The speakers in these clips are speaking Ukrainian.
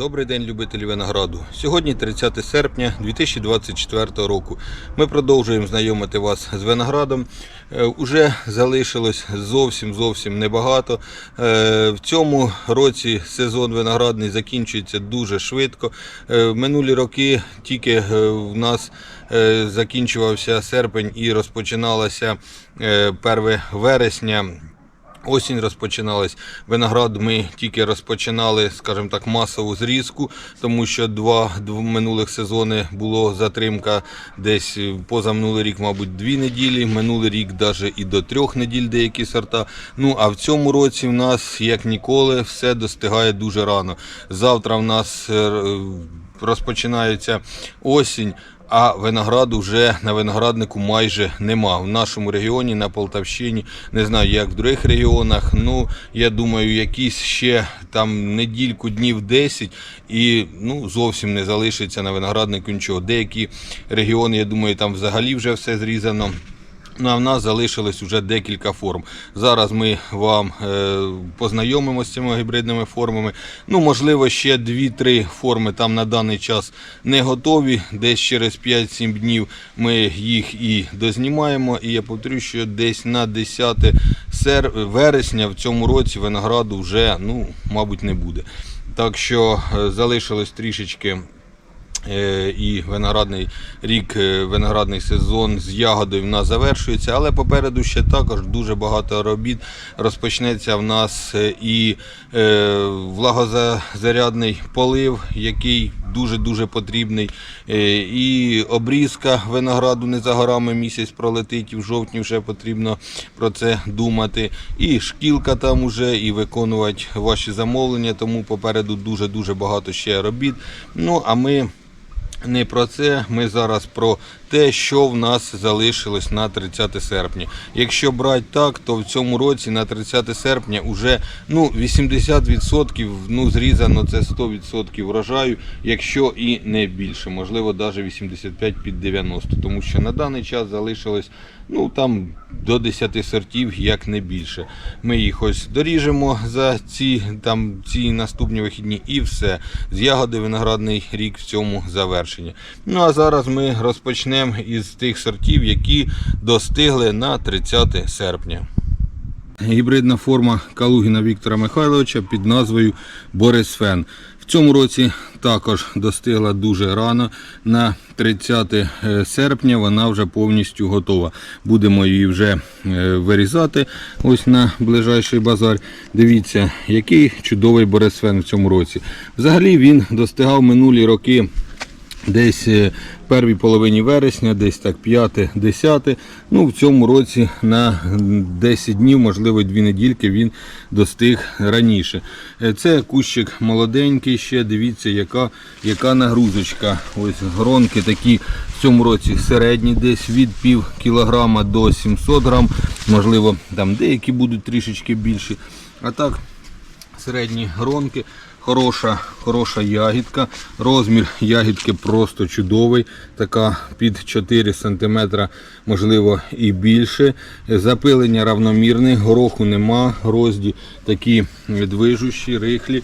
Добрий день, любителі винограду. Сьогодні 30 серпня 2024 року. Ми продовжуємо знайомити вас з виноградом. Е, Уже залишилось зовсім зовсім небагато. Е, В цьому році сезон виноградний закінчується дуже швидко. Е, Минулі роки тільки в нас закінчувався серпень і розпочиналося е, 1 вересня. Осінь розпочиналась. Виноград ми тільки розпочинали, скажімо так, масову зрізку, тому що два, минулих сезони було затримка десь е, позаминулий рік, мабуть, дві неділі, минулий рік навіть і до трьох неділь деякі сорта. Ну а в цьому році в нас, як ніколи, все достигає дуже рано. Завтра в нас е, розпочинається осінь. А винограду вже на винограднику майже нема. В нашому регіоні, на Полтавщині, не знаю, як в других регіонах. Ну, я думаю, якісь ще там недільку, днів 10 і ну, зовсім не залишиться на винограднику нічого. Деякі регіони, я думаю, там взагалі вже все зрізано. Ну, а в нас залишилось вже декілька форм. Зараз ми вам е, познайомимо з цими гібридними формами. Ну, можливо, ще 2-3 форми там на даний час не готові. Десь через 5-7 днів ми їх і дознімаємо. І я повторю, що десь на 10 сер... вересня в цьому році винограду вже, ну, мабуть, не буде. Так що е, залишилось трішечки і виноградний рік, е, виноградний сезон з ягодою в нас завершується, але попереду ще також дуже багато робіт. Розпочнеться в нас е, і е, влагозарядний полив, який дуже-дуже потрібний. Е, І обрізка винограду не за горами місяць пролетить, і в жовтні вже потрібно про це думати. І шкілка там уже, і виконувати ваші замовлення, тому попереду дуже-дуже багато ще робіт. Ну, а ми не про це. Ми зараз про те, що в нас залишилось на 30 серпня. Якщо брати так, то в цьому році на 30 серпня вже ну, 80% ну, зрізано це 100% врожаю, якщо і не більше, можливо, навіть 85 під 90, тому що на даний час залишилось ну, там, до 10 сортів, як не більше. Ми їх ось доріжемо за ці, там, ці наступні вихідні і все. З ягоди виноградний рік в цьому завершення. Ну а зараз ми розпочнемо із тих сортів, які достигли на 30 серпня. Гібридна форма Калугіна Віктора Михайловича під назвою Борис Фен. В цьому році також достигла дуже рано. На 30 серпня вона вже повністю готова. Будемо її вже е, вирізати ось на ближайший базар. Дивіться, який чудовий Борисфен в цьому році. Взагалі він достигав минулі роки десь е, в первій половині вересня, десь так 5-10. Ну, в цьому році на 10 днів, можливо, 2 недільки він достиг раніше. Е, Це кущик молоденький ще, дивіться, яка, яка нагрузочка. Ось гронки такі в цьому році середні, десь від пів кілограма до 700 грам. Можливо, там деякі будуть трішечки більші. А так, середні гронки. Хороша, хороша ягідка. Розмір ягідки просто чудовий. Така під 4 см, можливо, і більше. Запилення равномірне, гороху нема, грозді такі движущі, рихлі.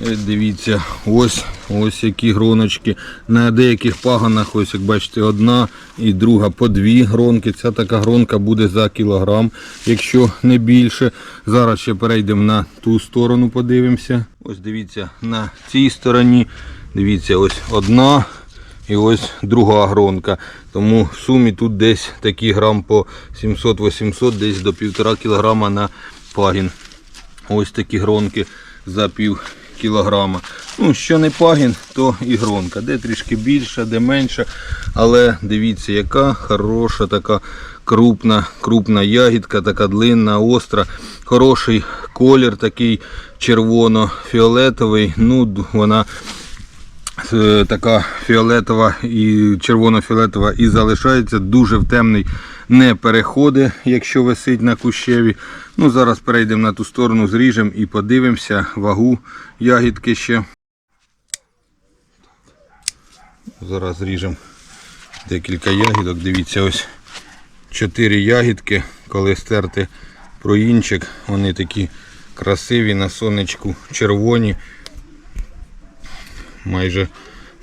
Е, Дивіться, ось ось які гроночки. На деяких паганах, ось як бачите, одна і друга по дві гронки. Ця така гронка буде за кілограм, якщо не більше. Зараз ще перейдемо на ту сторону, подивимося. Ось дивіться, на цій стороні. Дивіться, ось одна і ось друга гронка. Тому в сумі тут десь такі грам по 700-800, десь до 1,5 кілограма на пагін. Ось такі гронки за пів кілограма. Ну, що не пагін, то і гронка. Де трішки більше, де менше. Але дивіться, яка хороша така крупна, крупна ягідка, така длинна, остра. Хороший колір такий червоно-фіолетовий. Ну, вона е, така фіолетова і червоно-фіолетова і залишається дуже в темний не переходить, якщо висить на кущеві. Ну, Зараз перейдемо на ту сторону, зріжемо і подивимося вагу ягідки ще. Зараз зріжемо декілька ягідок. Дивіться, ось 4 ягідки, коли стерти проїнчик, вони такі красиві на сонечку червоні. майже,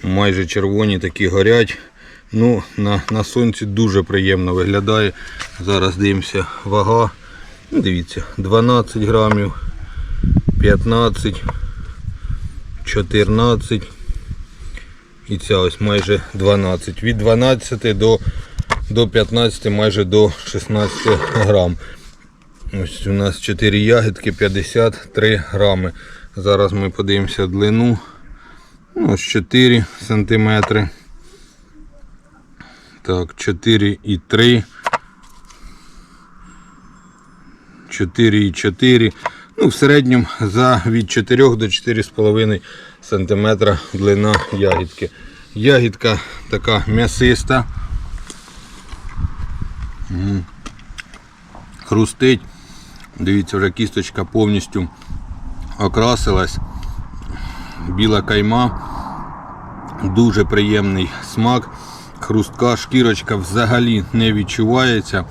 майже червоні, такі горять. Ну, на, на сонці дуже приємно виглядає. Зараз дивимося вага. Ну, Дивіться, 12 грамів, 15, 14 і ця ось майже 12. Від 12 до, до 15, майже до 16 грам. Ось у нас 4 ягідки, 53 грами. Зараз ми подивимося длину. Ну, ось 4 сантиметри. Так, 4 і 3. 4,4. Ну, в середньому за від 4 до 4,5 см длина ягідки. Ягідка така м'ясиста. Хрустить. Дивіться, вже кісточка повністю окрасилась. Біла кайма. Дуже приємний смак. Хрустка, шкірочка взагалі не відчувається.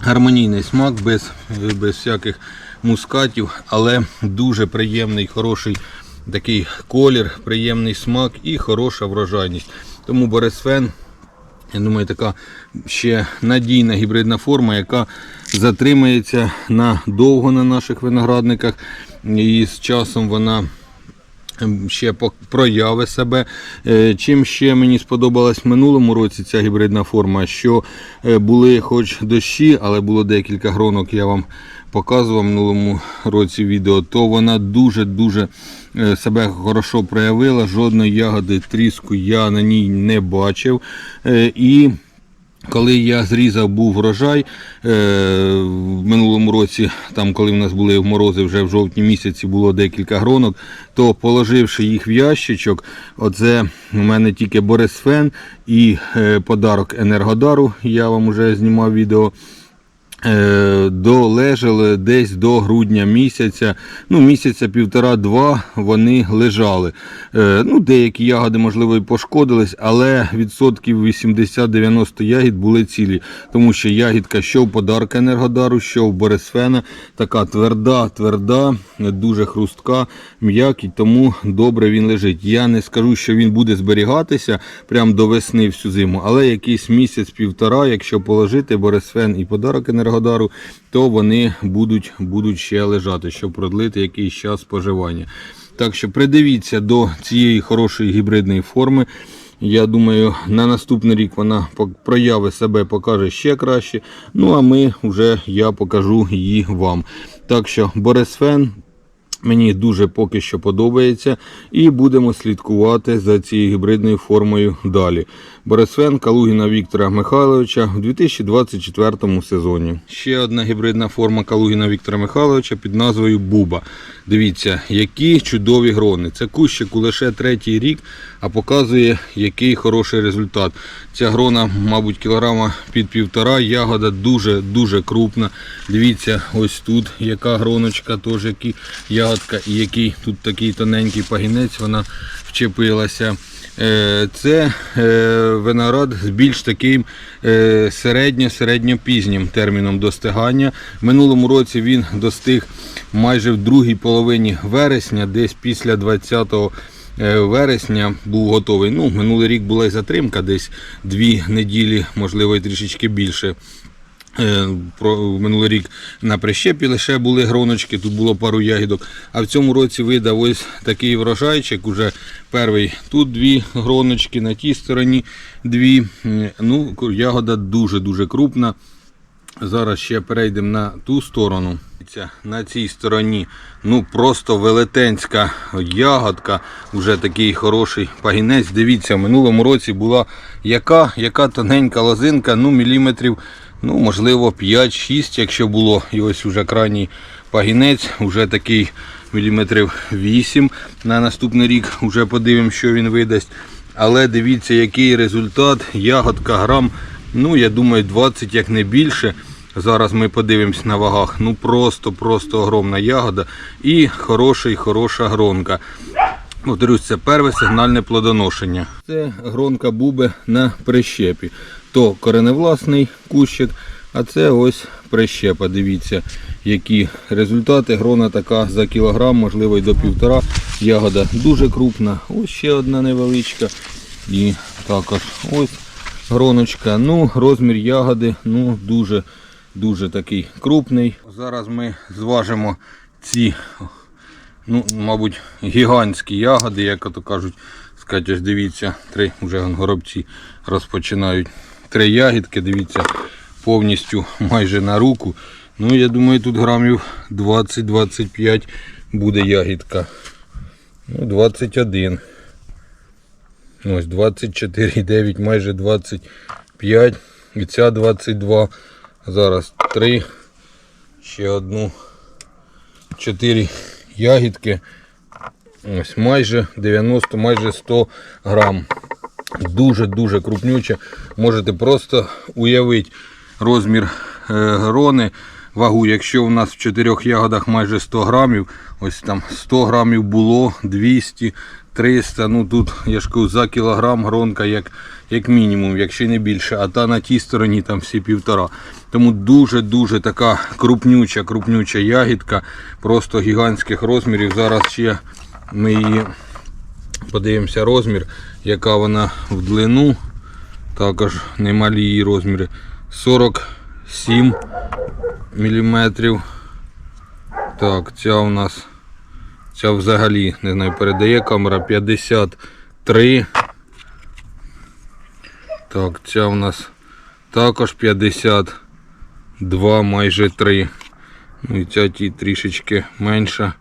Гармонійний смак без, без всяких мускатів, але дуже приємний, хороший такий колір, приємний смак і хороша врожайність. Тому Борисфен, я думаю, така ще надійна гібридна форма, яка затримається надовго на наших виноградниках. І з часом вона ще по- прояви себе. Е, Чим ще мені сподобалась в минулому році ця гібридна форма, що е, були хоч дощі, але було декілька гронок, я вам показував в минулому році відео, то вона дуже-дуже е, себе хорошо проявила. Жодної ягоди тріску я на ній не бачив. І коли я зрізав був врожай е, в минулому році, там коли в нас були морози вже в жовтні місяці було декілька гронок, то положивши їх в ящичок, оце у мене тільки Борисфен і е, подарок Енергодару, я вам вже знімав відео. Е, долежали десь до грудня місяця. Ну, місяця півтора-два вони лежали. Е, Ну, деякі ягоди, можливо, і пошкодились, але відсотків 80-90 ягід були цілі. Тому що ягідка, що в подарка Енергодару, що в Борисфена, така тверда, тверда, дуже хрустка, м'який, тому добре він лежить. Я не скажу, що він буде зберігатися прямо до весни всю зиму, але якийсь місяць-півтора, якщо положити Борисфен і подарок Енергодару, то вони будуть, будуть ще лежати, щоб продлити якийсь час споживання. Так що придивіться до цієї хорошої гібридної форми. Я думаю, на наступний рік вона прояви себе покаже ще краще. Ну а ми вже я покажу її вам. Так що Борисфен Мені дуже поки що подобається і будемо слідкувати за цією гібридною формою далі. Борисфен Калугіна Віктора Михайловича у 2024 сезоні. Ще одна гібридна форма Калугіна Віктора Михайловича під назвою Буба. Дивіться, які чудові грони. Це кущику лише третій рік, а показує, який хороший результат. Ця грона, мабуть, кілограма під півтора. Ягода дуже-дуже крупна. Дивіться, ось тут яка гроночка, теж які ягодка, і який тут такий тоненький пагінець вона вчепилася. Е, Це е, виноград з більш таким е, середньо-середньопізнім терміном достигання. Минулому році він достиг майже в другій половині вересня, десь після 20 е, вересня був готовий. Ну, минулий рік була й затримка, десь дві неділі, можливо, і трішечки більше. Е, Про минулий рік на прищепі лише були гроночки, тут було пару ягідок. А в цьому році видав ось такий врожайчик. Уже перший тут дві гроночки, на тій стороні дві. Ну, ягода дуже-дуже крупна. Зараз ще перейдемо на ту сторону. На цій стороні ну просто велетенська ягодка, вже такий хороший пагінець. Дивіться, в минулому році була яка, яка тоненька лозинка, ну міліметрів, ну можливо 5-6, якщо було. І ось уже крайній пагінець, вже такий міліметрів 8. На наступний рік вже подивимося, що він видасть. Але дивіться, який результат. Ягодка грам, ну я думаю, 20 як не більше. Зараз ми подивимось на вагах. Ну просто, просто огромна ягода і хороший, хороша гронка. Повторюсь, це перше сигнальне плодоношення. Це гронка буби на прищепі. То кореневласний кущик, а це ось прищепа. Дивіться, які результати. Грона така за кілограм, можливо, й до півтора. Ягода дуже крупна. Ось ще одна невеличка. І також ось гроночка. Ну, розмір ягоди ну, дуже, дуже такий крупний. Зараз ми зважимо ці, ну, мабуть, гігантські ягоди, як ото кажуть. Скажіть, ось дивіться, три вже горобці розпочинають. Три ягідки, дивіться, повністю майже на руку. Ну, я думаю, тут грамів 20-25 буде ягідка. Ну, 21. Ось 24,9, майже 25. І ця 22. Зараз 3. Ще одну. 4 ягідки. Ось майже 90, майже 100 грам. Дуже-дуже крупнюче. Можете просто уявити розмір е, грони, вагу. Якщо у нас в 4 ягодах майже 100 грамів, ось там 100 грамів було, 200, 300. Ну тут я ж кажу, за кілограм гронка як, як мінімум, якщо не більше. А та на тій стороні там всі півтора. Тому дуже-дуже така крупнюча, крупнюча ягідка, просто гігантських розмірів. Зараз ще ми її подивимося розмір, яка вона в длину. Також немалі її розміри. 47 мм. Так, ця у нас ця взагалі не знаю, передає камера 53. Так, ця у нас також 52, майже 3. Ну і ця ті трішечки менша.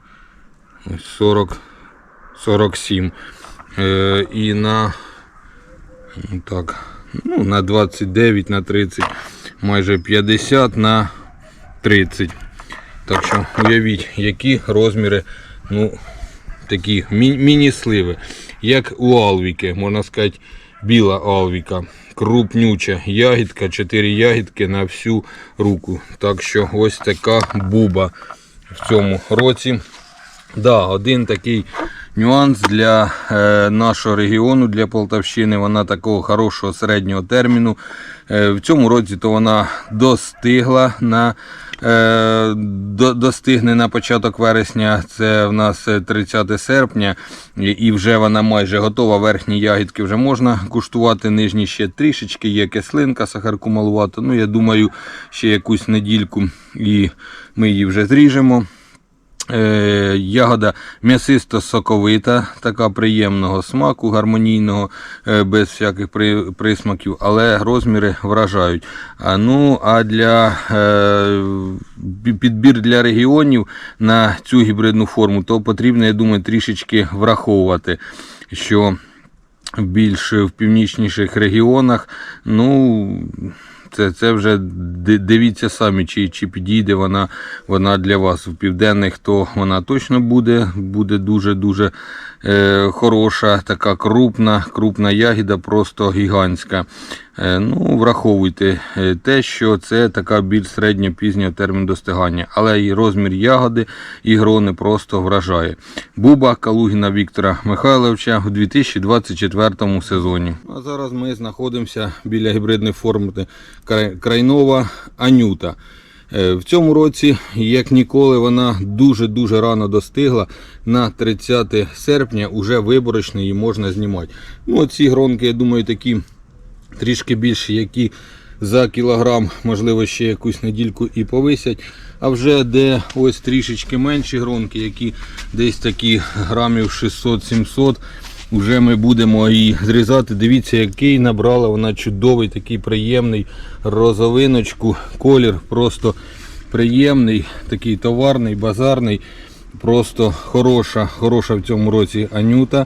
Ось 40, 47. Е, і на ну, так, ну, на 29, на 30, майже 50 на 30. Так що уявіть, які розміри, ну, такі мі- міні-сливи. Як у Алвіки, можна сказати, біла Алвіка. Крупнюча ягідка, 4 ягідки на всю руку. Так що ось така буба в цьому році. Да, один такий нюанс для е, нашого регіону, для Полтавщини. Вона такого хорошого середнього терміну. Е, в цьому році то вона достигла на е, до, достигне на початок вересня. Це в нас е, 30 серпня, і вже вона майже готова. Верхні ягідки вже можна куштувати. Нижні ще трішечки є кислинка, сахарку малувато. Ну, я думаю, ще якусь недільку і ми її вже зріжемо. Е, ягода м'ясисто соковита, така приємного смаку, гармонійного, е, без всяких при- присмаків, але розміри вражають. Ну, а для е, підбір для регіонів на цю гібридну форму, то потрібно, я думаю, трішечки враховувати, що більш в північніших регіонах, ну. Це, це вже дивіться самі, чи, чи підійде вона, вона для вас. В південних то вона точно буде, буде дуже-дуже е, хороша, така крупна, крупна ягіда, просто гігантська. Е, ну, враховуйте е, те, що це така більш середньо-пізнього термін достигання, але і розмір ягоди і грони просто вражає. Буба Калугіна Віктора Михайловича у 2024 сезоні. А зараз ми знаходимося біля гібридної форми Крайнова Анюта. Е, В цьому році, як ніколи, вона дуже-дуже рано достигла. На 30 серпня вже виборочно її можна знімати. Ну, ці гронки, я думаю, такі трішки більші, які за кілограм, можливо, ще якусь недільку і повисять. А вже де ось трішечки менші гронки, які десь такі грамів 600-700, вже ми будемо її зрізати. Дивіться, який набрала вона чудовий, такий приємний розовиночку. Колір просто приємний, такий товарний, базарний. Просто хороша, хороша в цьому році анюта.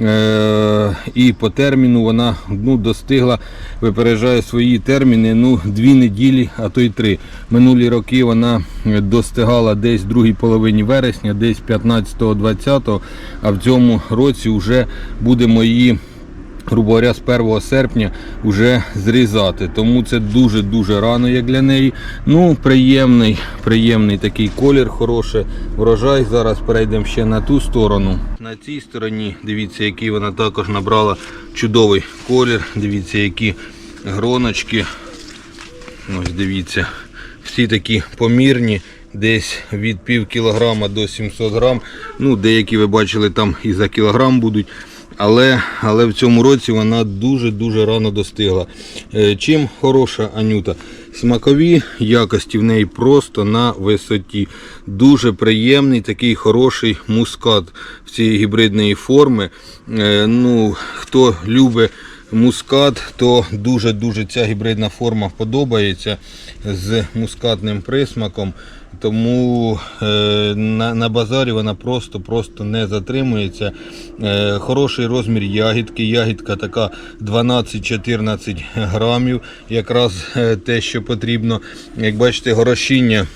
Е, і по терміну вона ну, достигла, випереджає свої терміни ну, дві неділі, а то й три. Минулі роки вона достигала десь в другій половині вересня, десь 15-20, а в цьому році вже будемо її грубо говоря, з 1 серпня вже зрізати. Тому це дуже-дуже рано, як для неї. Ну, приємний, приємний такий колір, хороший врожай. Зараз перейдемо ще на ту сторону. На цій стороні, дивіться, який вона також набрала чудовий колір. Дивіться, які гроночки. Ось дивіться. всі такі помірні, десь від пів кілограма до 700 грам. Ну, деякі ви бачили там і за кілограм будуть. Але, але в цьому році вона дуже-дуже рано достигла. Е, Чим хороша анюта? Смакові якості в неї просто на висоті. Дуже приємний, такий хороший мускат в цієї гібридної форми. Е, Ну, хто любить мускат, то дуже-дуже ця гібридна форма подобається з мускатним присмаком. Тому е, на, на базарі вона просто-просто не затримується. Е, хороший розмір ягідки. Ягідка така 12-14 грамів. Якраз е, те, що потрібно. Як бачите, горошіння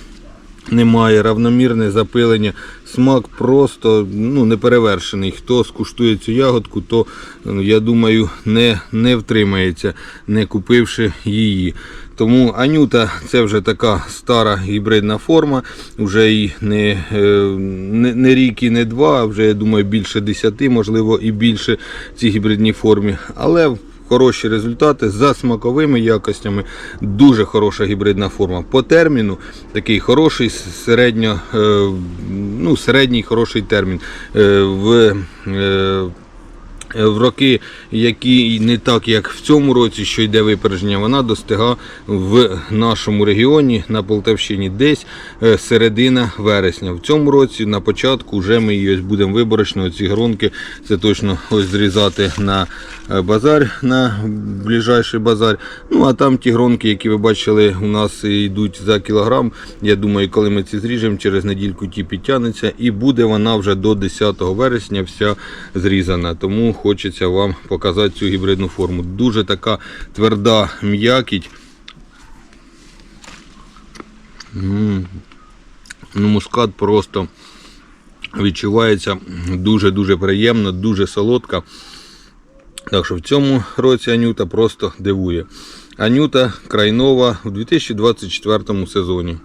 немає, равномірне запилення. Смак просто ну, неперевершений. Хто скуштує цю ягодку, то ну, я думаю не, не втримається, не купивши її. Тому Анюта це вже така стара гібридна форма, вже і не, е, не, не рік і не два, а вже я думаю більше 10, можливо і більше в цій гібридній формі. Але хороші результати за смаковими якостями. Дуже хороша гібридна форма. По терміну такий хороший середньо, е, ну, середній хороший термін. Е, В в роки, які не так, як в цьому році, що йде випередження, вона достига в нашому регіоні на Полтавщині десь е, середина вересня. В цьому році на початку вже ми її ось будемо виборочно. Ці гронки це точно ось зрізати на е, базар, на ближайший базар. Ну а там ті гронки, які ви бачили, у нас йдуть за кілограм. Я думаю, коли ми ці зріжемо, через недільку ті підтягнеться і буде вона вже до 10 вересня вся зрізана. Тому хочеться вам показати цю гібридну форму. Дуже така тверда м'якіть. Ну, мускат просто відчувається дуже-дуже приємно, дуже солодка. Так що в цьому році Анюта просто дивує. Анюта Крайнова в 2024 сезоні.